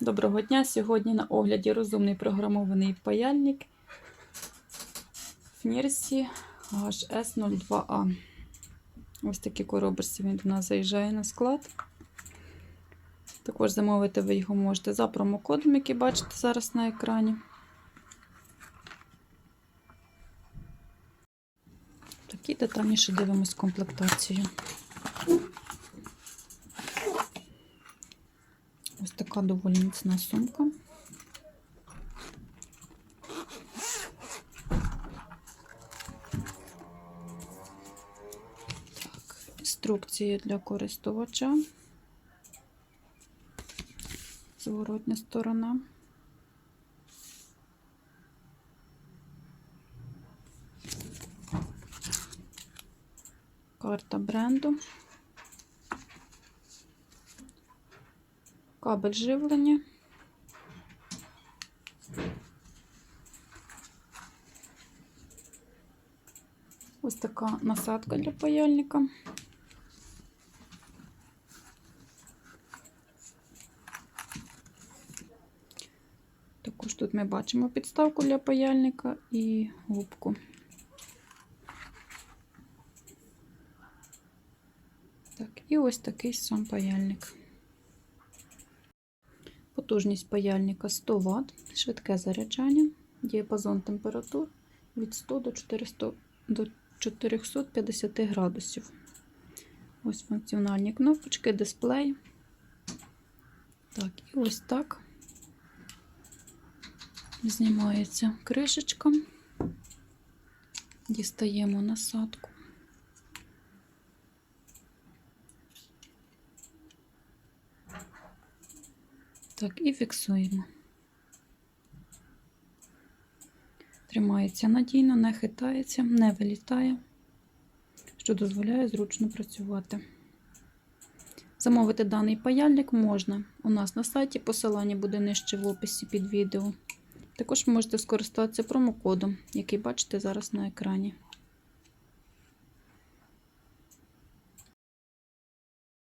Доброго дня! Сьогодні на огляді розумний програмований паяльник Фнірсі HS02A. Ось такі коробочці він до нас заїжджає на склад. Також замовити ви його можете за промокодом, який бачите зараз на екрані. Такі детальніше дивимось комплектацію. Ось така доволі міцна сумка. Так, інструкції для користувача. Зворотня сторона. Карта бренду. Кабель живлення. Ось така насадка для паяльника. Також тут ми бачимо підставку для паяльника і губку. Так, і ось такий сам паяльник. Потужність паяльника 100 Вт, швидке заряджання, діапазон температур від 100 до 400, до 450 градусів. Ось функціональні кнопочки, дисплей. Так, і ось так знімається кришечка. Дістаємо насадку. Так, і фіксуємо. Тримається надійно, не хитається, не вилітає, що дозволяє зручно працювати. Замовити даний паяльник можна у нас на сайті, посилання буде нижче в описі під відео. Також можете скористатися промокодом, який бачите зараз на екрані.